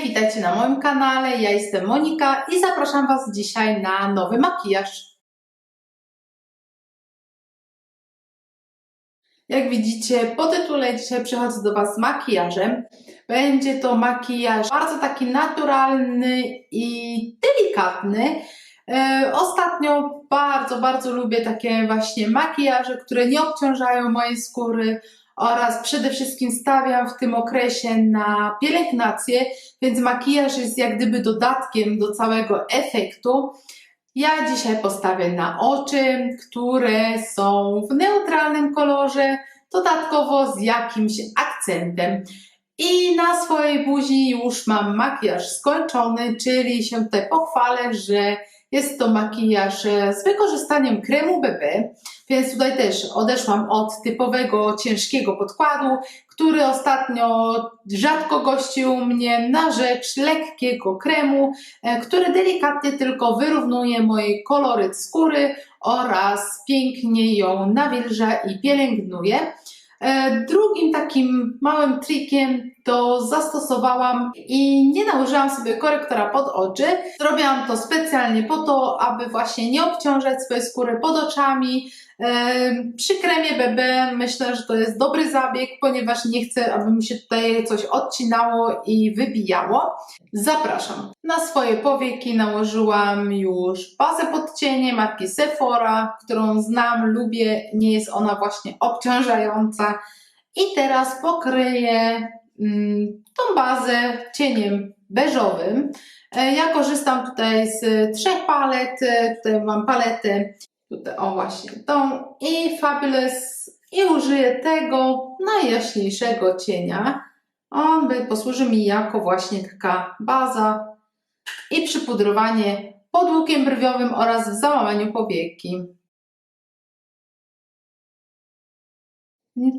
Witajcie na moim kanale. Ja jestem Monika i zapraszam Was dzisiaj na nowy makijaż. Jak widzicie, po tytule dzisiaj przychodzę do Was z makijażem. Będzie to makijaż bardzo taki naturalny i delikatny. E, Ostatnio bardzo, bardzo lubię takie właśnie makijaże, które nie obciążają mojej skóry oraz przede wszystkim stawiam w tym okresie na pielęgnację, więc makijaż jest jak gdyby dodatkiem do całego efektu. Ja dzisiaj postawię na oczy, które są w neutralnym kolorze, dodatkowo z jakimś akcentem. I na swojej buzi już mam makijaż skończony, czyli się tutaj pochwalę, że jest to makijaż z wykorzystaniem kremu BB, więc tutaj też odeszłam od typowego ciężkiego podkładu, który ostatnio rzadko gościł mnie na rzecz lekkiego kremu, e, który delikatnie tylko wyrównuje mój koloryt skóry oraz pięknie ją nawilża i pielęgnuje. E, Drugim takim małym trikiem to zastosowałam i nie nałożyłam sobie korektora pod oczy. Zrobiłam to specjalnie po to, aby właśnie nie obciążać swojej skóry pod oczami. E, Przy kremie BB myślę, że to jest dobry zabieg, ponieważ nie chcę, aby mi się tutaj coś odcinało i wybijało. Zapraszam. Na swoje powieki nałożyłam już bazę pod cienie marki Sephora, którą znam, lubię, nie jest ona właśnie obciążająca. I teraz pokryję mm, tą bazę cieniem beżowym. E, Ja korzystam tutaj z trzech palet. E, Tutaj mam paletę, tutaj, o właśnie tą i Fabulous i użyję tego najjaśniejszego cienia. On posłuży mi jako właśnie taka baza i przypudrowanie pod łukiem brwiowym oraz w załamaniu powieki.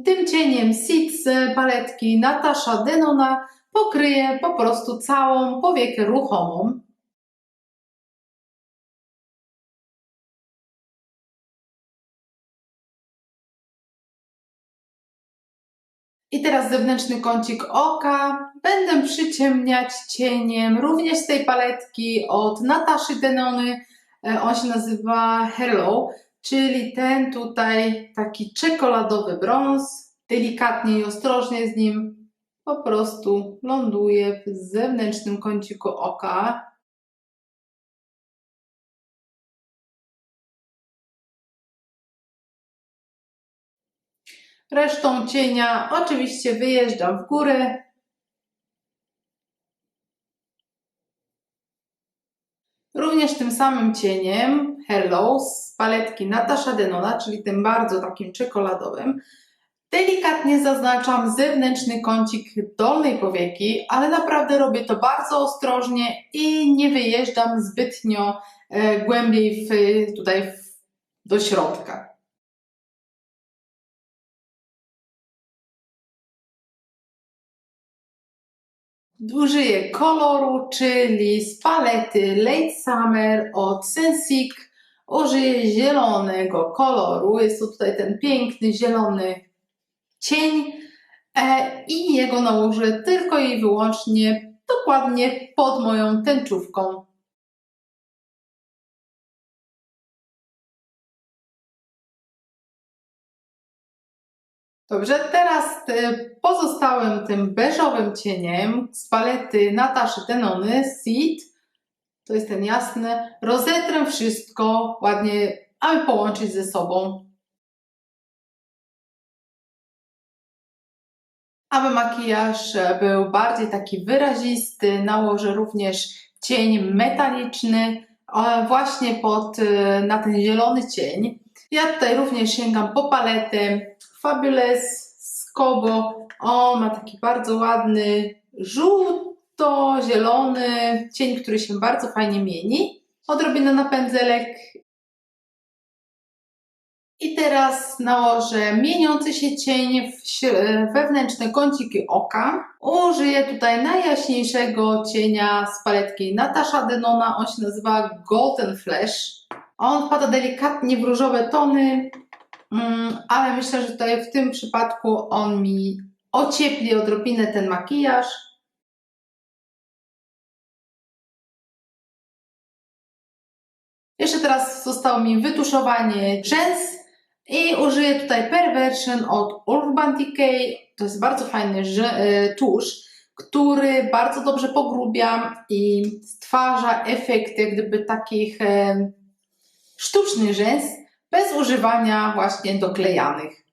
Tym cieniem z paletki Natasha Denona pokryję po prostu całą powiekę ruchomą. I teraz zewnętrzny kącik oka będę przyciemniać cieniem również z tej paletki od Nataszy Denony. E, On się nazywa Hello, czyli ten tutaj taki czekoladowy brąz. Delikatnie i ostrożnie z nim po prostu ląduje w zewnętrznym kąciku oka. Resztą cienia oczywiście wyjeżdżam w górę. Również tym samym cieniem Hello z paletki Natasha Denona, czyli tym bardzo takim czekoladowym, delikatnie zaznaczam zewnętrzny kącik dolnej powieki, ale naprawdę robię to bardzo ostrożnie i nie wyjeżdżam zbytnio e, głębiej w, tutaj w, do środka. Użyję koloru, czyli z palety Late Summer od Sensic. Użyję zielonego koloru. Jest to tutaj ten piękny zielony cień e, i jego nałożę tylko i wyłącznie dokładnie pod moją tęczówką. Dobrze, teraz e, pozostałym tym beżowym cieniem z palety Nataszy Denony Seed, to jest ten jasny, rozetrę wszystko ładnie, aby połączyć ze sobą. Aby makijaż był bardziej taki wyrazisty, nałożę również cień metaliczny właśnie pod, e, na ten zielony cień. Ja tutaj również sięgam po paletę Fabulous z Kobo. On ma taki bardzo ładny żółto-zielony cień, który się bardzo fajnie mieni. Odrobinę na pędzelek. I teraz nałożę mieniący się cień w wewnętrzne kąciki oka. Użyję tutaj najjaśniejszego cienia z paletki Natasha Denona. On się nazywa Golden Flash. On wpada delikatnie w różowe tony, Mm, ale myślę, że tutaj w tym przypadku on mi ociepli odrobinę ten makijaż. Jeszcze teraz zostało mi wytuszowanie rzęs i użyję tutaj Perversion od Urban Decay. To jest bardzo fajny e, tusz, który bardzo dobrze pogrubia i stwarza efekty, gdyby takich e, sztucznych rzęs bez używania właśnie doklejanych.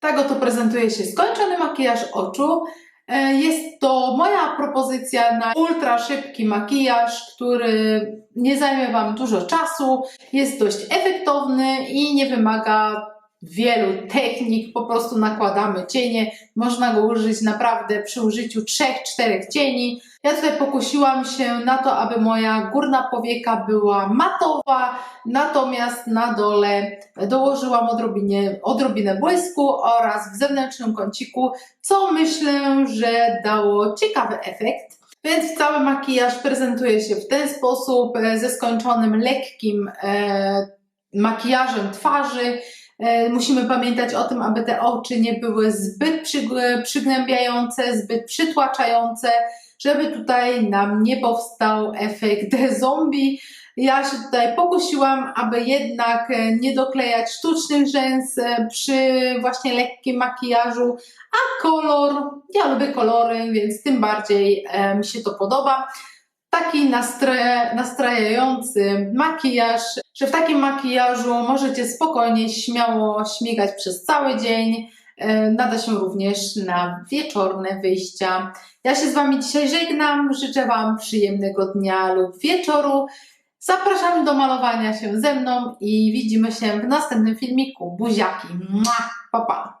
Tak oto prezentuje się skończony makijaż oczu. E, Jest to moja propozycja na ultra szybki makijaż, który nie zajmie Wam dużo czasu, jest dość efektowny i nie wymaga wielu technik, po prostu nakładamy cienie. Można go użyć naprawdę przy użyciu 3-4 cieni. Ja tutaj pokusiłam się na to, aby moja górna powieka była matowa, natomiast na dole dołożyłam odrobinie, odrobinę błysku oraz w zewnętrznym kąciku, co myślę, że dało ciekawy efekt. Więc cały makijaż prezentuje się w ten sposób, e, ze skończonym lekkim e, makijażem twarzy. E, Musimy pamiętać o tym, aby te oczy nie były zbyt przyg- przygnębiające, zbyt przytłaczające, żeby tutaj nam nie powstał efekt zombie. Ja się tutaj pokusiłam, aby jednak e, nie doklejać sztucznych rzęs e, przy właśnie lekkim makijażu, a kolor, ja lubię kolory, więc tym bardziej e, mi się to podoba. Taki nastra- nastrajający makijaż, że w takim makijażu możecie spokojnie, śmiało śmigać przez cały dzień. E, Nada się również na wieczorne wyjścia. Ja się z Wami dzisiaj żegnam. Życzę Wam przyjemnego dnia lub wieczoru. Zapraszam do malowania się ze mną i widzimy się w następnym filmiku. Buziaki. Mua, pa, pa.